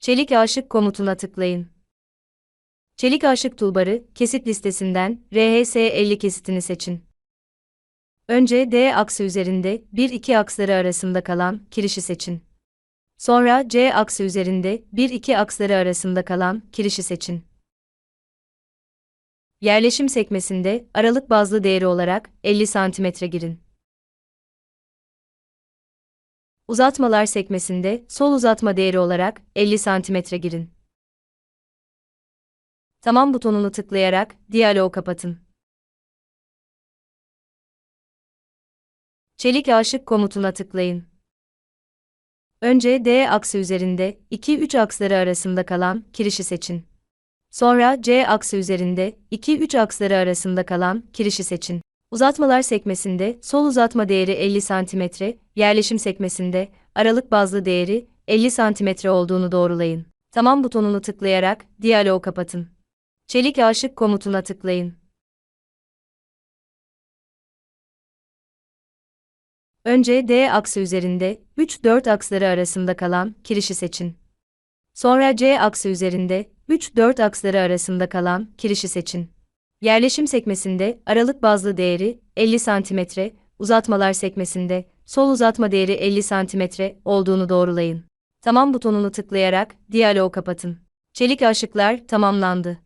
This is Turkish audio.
Çelik aşık komutuna tıklayın. Çelik aşık toolbarı, kesit listesinden RHS 50 kesitini seçin. Önce D aksı üzerinde 1-2 aksları arasında kalan kirişi seçin. Sonra C aksı üzerinde 1-2 aksları arasında kalan kirişi seçin. Yerleşim sekmesinde aralık bazlı değeri olarak 50 cm girin. Uzatmalar sekmesinde sol uzatma değeri olarak 50 cm girin. Tamam butonunu tıklayarak diyaloğu kapatın. Çelik aşık komutuna tıklayın. Önce D aksı üzerinde 2-3 aksları arasında kalan kirişi seçin. Sonra C aksı üzerinde 2-3 aksları arasında kalan kirişi seçin. Uzatmalar sekmesinde sol uzatma değeri 50 cm, yerleşim sekmesinde aralık bazlı değeri 50 cm olduğunu doğrulayın. Tamam butonunu tıklayarak diyaloğu kapatın. Çelik aşık komutuna tıklayın. Önce D aksı üzerinde 3-4 aksları arasında kalan kirişi seçin. Sonra C aksı üzerinde 3-4 aksları arasında kalan kirişi seçin. Yerleşim sekmesinde aralık bazlı değeri 50 cm, uzatmalar sekmesinde sol uzatma değeri 50 cm olduğunu doğrulayın. Tamam butonunu tıklayarak diyaloğu kapatın. Çelik aşıklar tamamlandı.